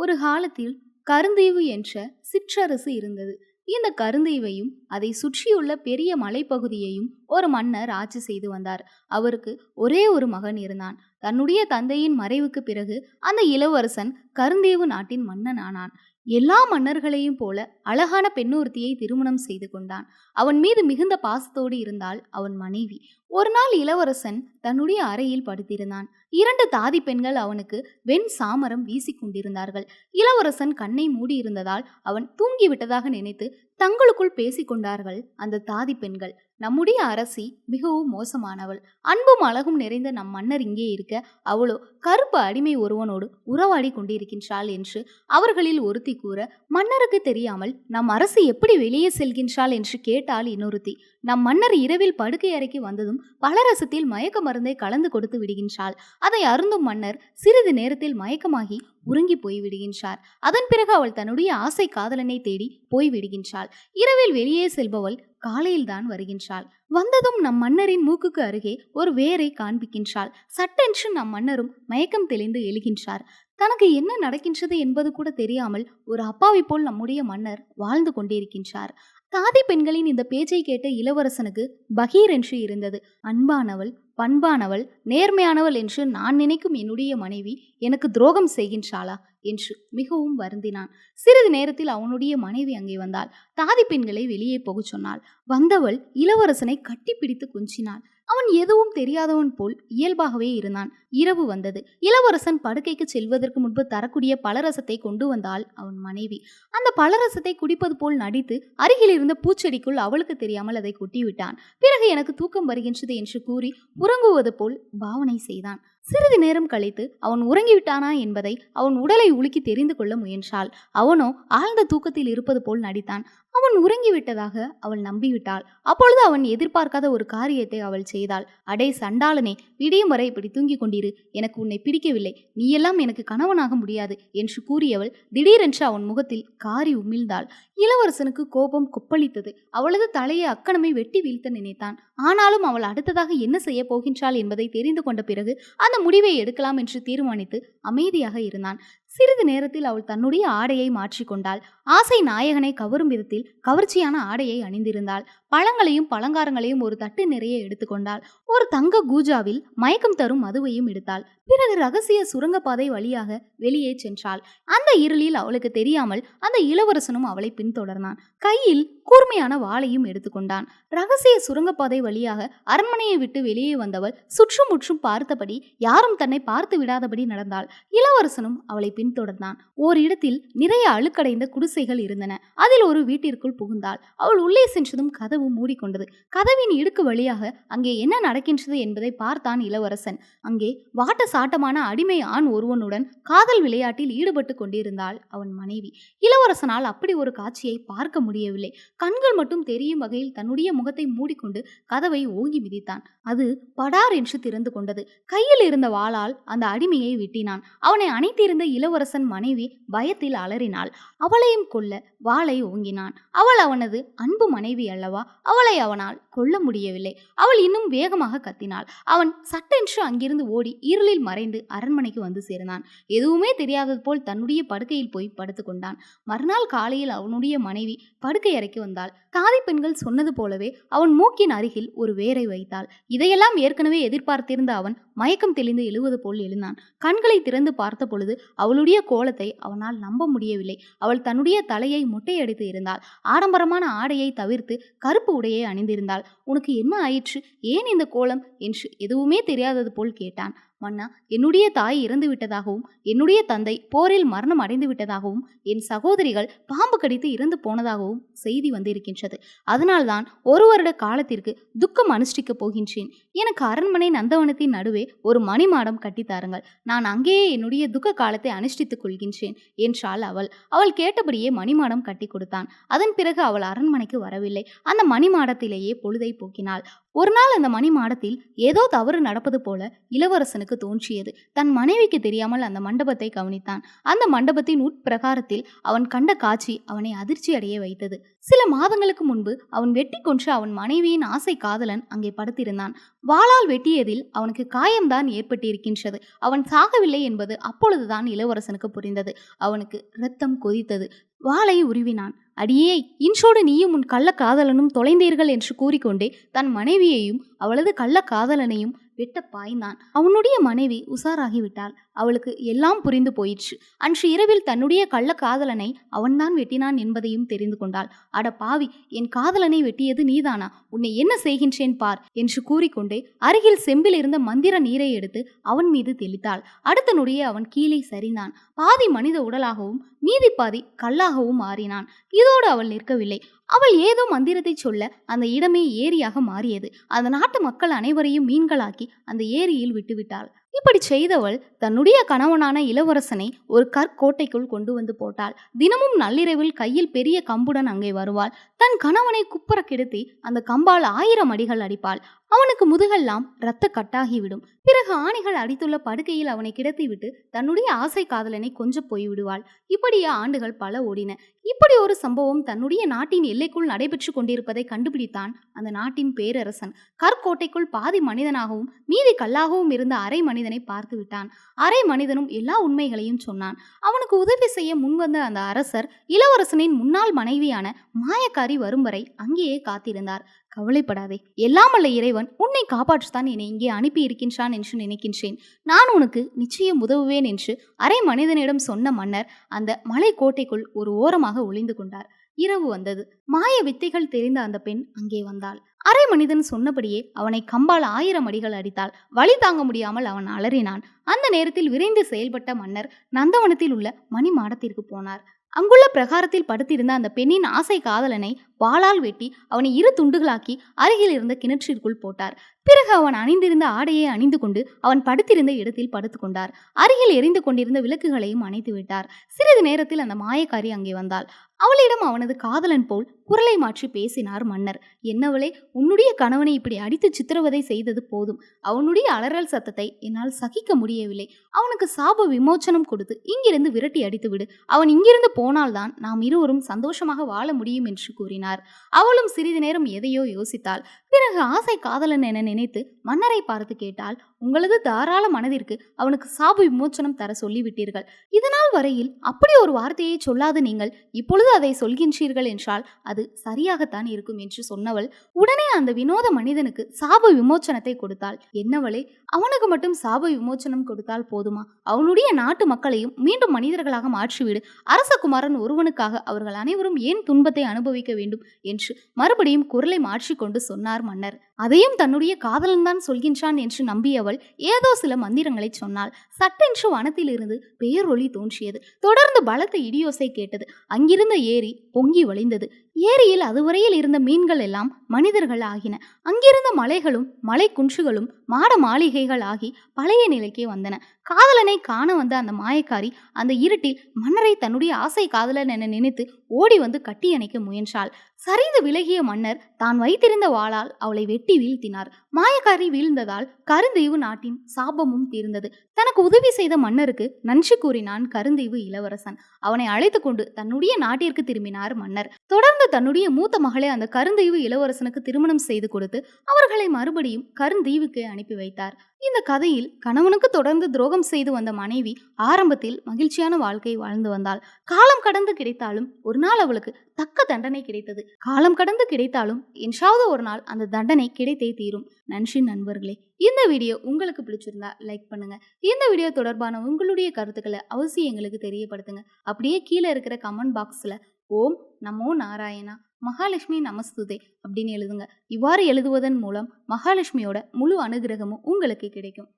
ஒரு காலத்தில் கருந்தீவு என்ற சிற்றரசு இருந்தது. இந்த கருந்தீவையும் அதை சுற்றியுள்ள பெரிய மலைப்பகுதியையும் ஒரு மன்னர் ஆட்சி செய்து வந்தார். அவருக்கு ஒரே ஒரு மகன் இருந்தான். தன்னுடைய தந்தையின் மறைவுக்கு பிறகு அந்த இளவரசன் கருந்தீவு நாட்டின் மன்னன் ஆனான் எல்லா மன்னர்களையும் போல அழகான பெண்ணொருத்தியை திருமணம் செய்து கொண்டான். அவன் மீது மிகுந்த பாசத்தோடு இருந்தாள் அவன் மனைவி. ஒரு நாள் இளவரசன் தன்னுடைய அறையில் படுத்திருந்தான். இரண்டு தாதி பெண்கள் அவனுக்கு வெண் சாமரம் வீசிக் கொண்டிருந்தார்கள். இளவரசன் கண்ணை மூடியிருந்ததால் அவன் தூங்கிவிட்டதாக நினைத்து தங்களுக்குள் பேசிக்கொண்டார்கள் அந்த தாதி பெண்கள். நம்முடைய அரசி மிகவும் மோசமானவள். அன்பும் அழகும் நிறைந்த நம் மன்னர் இங்கே இருக்க அவளோ கருப்பு அடிமை ஒருவனோடு உறவாடி கொண்டிருக்கின்றாள் என்று அவர்களில் ஒருத்தி கூற மன்னருக்கு தெரியாமல் நம் அரசு எப்படி வெளியே செல்கின்றாள் என்று கேட்டாள் இன்னொருத்தி. நம் மன்னர் இரவில் படுக்கை அறைக்கு வந்ததும் பலரசத்தில் மயக்க மருந்தை கலந்து கொடுத்து விடுகின்றாள். அதை அருந்தும் மன்னர் சிறிது நேரத்தில் மயக்கமாகி உறங்கி போய் விடுகின்றார் அதன் பிறகு அவள் தன்னுடைய ஆசை காதலனை தேடி போய் விடுகின்றாள் இரவில் வெளியே செல்பவள் காலையில்தான் வருகின்றாள். வந்ததும் நம் மன்னரின் மூக்குக்கு அருகே ஒரு வேரை காண்பிக்கின்றாள். சட்டென்று நம் மன்னரும் மயக்கம் தெளிந்து எழுகின்றார். தனக்கு என்ன நடக்கின்றது என்பது கூட தெரியாமல் ஒரு அப்பாவி போல் நம்முடைய மன்னர் வாழ்ந்து கொண்டிருக்கின்றார். காதி பெண்களின் இந்த பேச்சை கேட்ட இளவரசனுக்கு பகீர் என்று இருந்தது. அன்பானவள் பண்பானவள் நேர்மையானவள் என்று நான் நினைக்கும் என்னுடைய மனைவி எனக்கு துரோகம் செய்கின்றாளா? என்று மிகவும் வருந்தினான். சிறிது நேரத்தில் அவனுடைய மனைவி அங்கே வந்தாள். தாதி பெண்களை வெளியே போகச் சொன்னாள். வந்தவள் இளவரசனை கட்டிப்பிடித்து கொஞ்சினாள். அவன் எதுவும் தெரியாதவன் போல் இயல்பாகவே இருந்தான். இரவு வந்தது. இளவரசன் படுக்கைக்கு செல்வதற்கு முன்பு தரக்கூடிய பலரசத்தை கொண்டு வந்தாள் அவன் மனைவி. அந்த பலரசத்தை குடிப்பது போல் நடித்து அருகில் இருந்த பூச்செடிக்குள் அவளுக்கு தெரியாமல் அதை கொட்டிவிட்டான். பிறகு எனக்கு தூக்கம் வருகின்றது என்று கூறி உறங்குவது போல் பாவனை செய்தான். சிறிது நேரம் கழித்து அவன் உறங்கிவிட்டானா என்பதை அவன் உடலை உலுக்கி தெரிந்து கொள்ள முயன்றாள். அவனோ ஆழ்ந்த தூக்கத்தில் இருப்பது போல் நடித்தான். அவன் உறங்கிவிட்டதாக அவள் நம்பிவிட்டாள். அப்பொழுது அவன் எதிர்பார்க்காத ஒரு காரியத்தை அவள் செய்தாள். அடே சண்டாளனே விடியும் வரை இப்படி தூங்கிக் கொண்டிரு. எனக்கு உன்னை பிடிக்கவில்லை. நீயெல்லாம் எனக்கு கணவனாக முடியாது என்று கூறியவள் திடீரென்று அவன் முகத்தில் காரி உமிழ்ந்தாள். இளவரசனுக்கு கோபம் கொப்பளித்தது. அவளது தலையை அக்கணமே வெட்டி வீழ்த்த நினைத்தான். ஆனாலும் அவள் அடுத்ததாக என்ன செய்ய போகின்றாள் என்பதை தெரிந்து கொண்ட பிறகு அந்த முடிவை எடுக்கலாம் என்று தீர்மானித்து அமைதியாக இருந்தான். சிறிது நேரத்தில் அவள் தன்னுடைய ஆடையை மாற்றிக்கொண்டாள். ஆசை நாயகனை கவரும் விதத்தில் கவர்ச்சியான ஆடையை அணிந்திருந்தாள். பழங்களையும் பழங்காரங்களையும் ஒரு தட்டு நிறைய எடுத்துக்கொண்டாள். ஒரு தங்க கூஜாவில் மயக்கம் தரும் மதுவையும் எடுத்தாள். பிறகு ரகசிய சுரங்கப்பாதை வழியாக வெளியே சென்றாள். அந்த இருளில் அவளுக்கு தெரியாமல் அந்த இளவரசனும் அவளை பின்தொடர்னான் கையில் கூர்மையான வாளையும் எடுத்துக்கொண்டான். ரகசிய சுரங்கப்பாதை வழியாக அரண்மனையை விட்டு வெளியே வந்தவள் சுற்றுமுற்றும் பார்த்தபடி யாரும் தன்னை பார்த்து விடாதபடி நடந்தாள். இளவரசனும் அவளை பின்தொடர்ந்தான். ஓரிடத்தில் நிறைய அழுக்கடைந்த குடிசைகள் இருந்தன. அதில் ஒரு வீட்டிற்குள் புகுந்தாள். அவள் உள்ளே சென்றதும் கதவு கதவு மூடிக்கொண்டது. கதவின் இடுக்கு வழியாக அங்கே என்ன நடக்கின்றது என்பதை பார்த்தான் இளவரசன். அங்கே வாட்ட சாட்டமான அடிமை ஆண் ஒருவனுடன் காதல் விளையாட்டில் ஈடுபட்டு கொண்டிருந்தாள் அவன் மனைவி. இளவரசனால் அப்படி ஒரு காட்சியை பார்க்க முடியவில்லை. கண்கள் மட்டும் தெரியும் வகையில் தன்னுடைய முகத்தை மூடிக்கொண்டு கதவை ஓங்கி மிதித்தான். அது படார் என்று திறந்து கொண்டது. கையில் இருந்த வாளால் அந்த அடிமையை வெட்டினான். அவனை அணைத்திருந்த இளவரசன் மனைவி பயத்தில் அலறினாள். அவளையும் கொல்ல வாளை ஓங்கினான். அவள் அவனது அன்பு மனைவி அல்லவா? அவளை அவனால் கொல்ல முடியவில்லை. அவள் இன்னும் வேகமாக கத்தினாள். அவன் சட்டென்று அங்கிருந்து ஓடி இருளில் மறைந்து அரண்மனைக்கு வந்து சேர்ந்தான். எதுவுமே தெரியாதது போல் தன்னுடைய படுக்கையில் போய் படுத்துக்கொண்டான் மறுநாள் காலையில் அவனுடைய மனைவி படுக்கை அறைக்கு வந்தாள். காதை பெண்கள் சொன்னது போலவே அவன் மூக்கின் அருகில் ஒரு வேரை வைத்தாள். இதையெல்லாம் ஏற்கனவே எதிர்பார்த்திருந்த அவன் மயக்கம் தெளிந்து எழுவது போல் எழுந்தான். கண்களை திறந்து பார்த்த பொழுது அவளுடைய கோலத்தை அவனால் நம்ப முடியவில்லை. அவள் தன்னுடைய தலையை மொட்டையடித்து இருந்தாள். ஆடம்பரமான ஆடையை தவிர்த்து கருப்பு உடையை அணிந்திருந்தாள். உனக்கு என்ன ஆயிற்று? ஏன் இந்த கோலம்? என்று எதுவுமே தெரியாதது போல் கேட்டான். மன்னா என்னுடைய தாய் இறந்து விட்டதாகவும் என்னுடைய தந்தை போரில் மரணம் அடைந்து விட்டதாகவும் என் சகோதரிகள் பாம்பு கடித்து இறந்து போனதாகவும் செய்தி வந்திருக்கின்றது. அதனால்தான் ஒரு வருட காலத்திற்கு துக்கம் அனுஷ்டிக்கப் போகின்றேன். எனக்கு அரண்மனை நந்தவனத்தின் நடுவே ஒரு மணிமாடம் கட்டித்தாருங்கள் நான் அங்கேயே என்னுடைய துக்க காலத்தை அனுஷ்டித்துக் கொள்கின்றேன் என்றாள் அவள். அவள் கேட்டபடியே மணிமாடம் கட்டி கொடுத்தான். அதன் பிறகு அவள் அரண்மனைக்கு வரவில்லை. அந்த மணிமாடத்திலேயே பொழுதை போக்கினாள். ஒரு நாள் அந்த மணி மாடத்தில் ஏதோ தவறு நடப்பது போல இளவரசனுக்கு தோன்றியது. தன் மனைவிக்கு தெரியாமல் அந்த மண்டபத்தை கவனித்தான். அந்த மண்டபத்தின் உட்பிரகாரத்தில் அவன் கண்ட காட்சி அவனை அதிர்ச்சி அடைய வைத்தது. சில மாதங்களுக்கு முன்பு அவன் வெட்டி கொன்று அவன் மனைவியின் ஆசை காதலன் அங்கே படுத்திருந்தான். வாளால் வெட்டியதில் அவனுக்கு காயம்தான் ஏற்பட்டிருக்கின்றது. அவன் சாகவில்லை என்பது அப்பொழுதுதான் இளவரசனுக்கு புரிந்தது. அவனுக்கு இரத்தம் கொதித்தது. வாளை உருவினான். அடியே இன்றோடு நீயும் உன் கள்ள காதலனும் தொலைந்தீர்கள் என்று கூறிக்கொண்டே தன் மனைவியையும் அவளது கள்ள காதலனையும் வெட்ட பாய்ந்தான். அவனுடைய மனைவி உசாராகிவிட்டாள் அவளுக்கு எல்லாம் புரிந்து போயிற்று. அன்று இரவில் தன்னுடைய கள்ள காதலனை அவன்தான் வெட்டினான் என்பதையும் தெரிந்து கொண்டாள். அட பாவி என் காதலனை வெட்டியது நீதானா? உன்னை என்ன செய்கின்றேன் பார் என்று கூறிக்கொண்டே அருகில் செம்பில் இருந்த மந்திர நீரை எடுத்து அவன் மீது தெளித்தாள். அடுத்த நொடியே அவன் கீழே சரிந்தான். பாதி மனித உடலாகவும் மீதி பாதி கல்லாகவும் மாறினான். இதோடு அவள் நிற்கவில்லை. அவள் ஏதோ மந்திரத்தை சொல்ல அந்த இடமே ஏரியாக மாறியது. அந்த நாட்டு மக்கள் அனைவரையும் மீன்களாக்கி அந்த ஏரியில் விட்டுவிட்டாள் இப்படி செய்தவள் தன்னுடைய கணவனான இளவரசனை ஒரு கற்கோட்டைக்குள் கொண்டு வந்து போட்டாள். தினமும் நள்ளிரவில் கையில் பெரிய கம்புடன் அங்கே வருவாள். தன் கணவனை குப்புற கிடத்தி அந்த கம்பால் ஆயிரம் அடிகள் அடிப்பாள். அவனுக்கு முதுகெல்லாம் இரத்த கட்டாகிவிடும். பிறகு ஆணிகள் அடித்துள்ள படுக்கையில் அவனை கிடத்திவிட்டு தன்னுடைய ஆசை காதலனை கொஞ்சம் போய்விடுவாள். இப்படியே ஆண்டுகள் பல ஓடின. இப்படி ஒரு சம்பவம் தன்னுடைய நாட்டின் எல்லைக்குள் நடைபெற்று கொண்டிருப்பதை கண்டுபிடித்தான் அந்த நாட்டின் பேரரசன். கற்கோட்டைக்குள் பாதி மனிதனாகவும் மீதி கல்லாகவும் இருந்த அரை மனிதனை பார்த்து விட்டான். அரை மனிதனும் எல்லா உண்மைகளையும் சொன்னான். அவனுக்கு உதவி செய்ய முன்வந்த அந்த அரசர் இளவரசனின் முன்னாள் மனைவியான மாயக்காரி வரும் வரை அங்கேயே காத்திருந்தார். கவலைப்படாதே. எல்லாம் இறைவன். உன்னை காப்பாற்றத்தான் என்னை இங்கே அனுப்பி இருக்கின்றான் என்று நினைக்கின்றேன். நான் உனக்கு நிச்சயம் உதவுவேன் என்று அரை மனிதனிடம் சொன்ன மன்னர் அந்த மலை கோட்டைக்குள் ஒரு ஓரமாக ஒளிந்து கொண்டார். இரவு வந்தது. மாய வித்தைகள் தெரிந்த அந்த பெண் அங்கே வந்தாள். அரை மனிதன் சொன்னபடியே அவனை கம்பால் ஆயிரம் அடிகள் அடித்தாள். வழி தாங்க முடியாமல் அவன் அலறினான். அந்த நேரத்தில் விரைந்து செயல்பட்ட மன்னர் நந்தவனத்தில் உள்ள மணி மாடத்திற்கு போனார். அங்குள்ள பிரகாரத்தில் படுத்திருந்த அந்த பெண்ணின் ஆசை காதலனை வாளால் வெட்டி அவனை இரு துண்டுகளாக்கி அருகில் இருந்த கிணற்றிற்குள் போட்டார். பிறகு அவன் அணிந்திருந்த ஆடையை அணிந்து கொண்டு அவன் படுத்திருந்த இடத்தில் படுத்துக்கொண்டார் அருகில் எரிந்து கொண்டிருந்த விளக்குகளையும் அணைத்து விட்டார். சிறிது நேரத்தில் அந்த மாயக்காரி அங்கே வந்தாள். அவளிடம் அவனது காதலன் போல் குரலை மாற்றி பேசினார் மன்னர். என்னவளே உன்னுடைய கணவனை இப்படி அடித்து சித்திரவதை செய்தது போதும். அவனுடைய அலறல் சத்தத்தை என்னால் சகிக்க முடியவில்லை. அவனுக்கு சாப விமோச்சனம் கொடுத்து இங்கிருந்து விரட்டி அடித்து விடு அவன் இங்கிருந்து போனால்தான் நாம் இருவரும் சந்தோஷமாக வாழ முடியும் என்று கூறினார். கூறினார் அவளும் சிறிது நேரம் எதையோ யோசித்தாள். பிறகு ஆசை காதலன் என நினைத்து மன்னரை பார்த்து கேட்டால் உங்களது தாராள மனதிற்கு அவனுக்கு சாபு விமோச்சனம் தர சொல்லிவிட்டீர்கள். இதனால் வரையில் அப்படி ஒரு வார்த்தையை சொல்லாத நீங்கள் இப்பொழுது அதை சொல்கின்றீர்கள் என்றால் அது சரியாகத்தான் இருக்கும் என்று சொன்னவள் உடனே அந்த வினோத மனிதனுக்கு சாப விமோச்சனத்தை கொடுத்தாள். என்னவளே அவனுக்கு மட்டும் சாப விமோச்சனம் கொடுத்தால் போதுமா? அவனுடைய நாட்டு மக்களையும் மீண்டும் மனிதர்களாக மாற்றிவிடு. அரசகுமாரன் ஒருவனுக்காக அவர்கள் அனைவரும் ஏன் துன்பத்தை அனுபவிக்க வேண்டும்? என்று மறுபடியும் குரலை மாற்றிக்கொண்டு சொன்னார் மன்னர். அதையும் தன்னுடைய காதலன் தான் சொல்கின்றான் என்று நம்பியவள் ஏதோ சில மந்திரங்களை சொன்னாள். சட்டென்று வனத்திலிருந்து பேரொளி தோன்றியது. தொடர்ந்து பலத்த இடியோசை கேட்டது. அங்கிருந்த ஏரி பொங்கி வழிந்தது. ஏரியில் அதுவரையில் இருந்த மீன்கள் எல்லாம் மனிதர்கள் ஆகின. அங்கிருந்த மலைகளும் மலை குன்றுகளும் மாட மாளிகைகள் ஆகி பழைய நிலைக்கே வந்தன. காதலனை காண வந்த அந்த மாயக்காரி அந்த இருட்டில் மன்னரை தன்னுடைய ஆசை காதலன் என நினைத்து ஓடி வந்து கட்டி அணைக்க முயன்றாள். சரிந்து விலகிய மன்னர் தான் வைத்திருந்த வாளால் அவளை வெட்டி வீழ்த்தினார். மாயக்காரி வீழ்ந்ததால் கருந்தீவு நாட்டின் சாபமும் தீர்ந்தது. தனக்கு உதவி செய்த மன்னருக்கு நன்றி கூறினான் கருந்தீவு இளவரசன். அவனை அழைத்து கொண்டு தன்னுடைய நாட்டிற்கு திரும்பினார் மன்னர். தொடர்ந்து தன்னுடைய மூத்த மகளை அந்த கருந்தீவு இளவரசனுக்கு திருமணம் செய்து கொடுத்து அவர்களை மறுபடியும் கருந்தீவுக்கு அனுப்பி வைத்தார். இந்த கதையில் கணவனுக்கு தொடர்ந்து துரோகம் செய்து வந்த மனைவி ஆரம்பத்தில் மகிழ்ச்சியான வாழ்க்கை வாழ்ந்து வந்தாள். காலம் கடந்து கிடைத்தாலும் ஒரு நாள் அவளுக்கு தக்க தண்டனை கிடைத்தது. காலம் கடந்து கிடைத்தாலும் என்றாவது ஒரு நாள் அந்த தண்டனை கிடைத்தே தீரும். நன்றி நண்பர்களே. இந்த வீடியோ உங்களுக்கு பிடிச்சிருந்தா லைக் பண்ணுங்க. இந்த வீடியோ தொடர்பான உங்களுடைய கருத்துக்களை அவசியம் எங்களுக்கு தெரியப்படுத்துங்க. அப்படியே கீழே இருக்கிற கமெண்ட் பாக்ஸில் ஓம் நமோ நாராயணா மகாலட்சுமி நமஸ்துதே அப்படின்னு எழுதுங்க. இவ்வாறு எழுதுவதன் மூலம் மகாலட்சுமியோட முழு அனுகிரகமும் உங்களுக்கு கிடைக்கும்.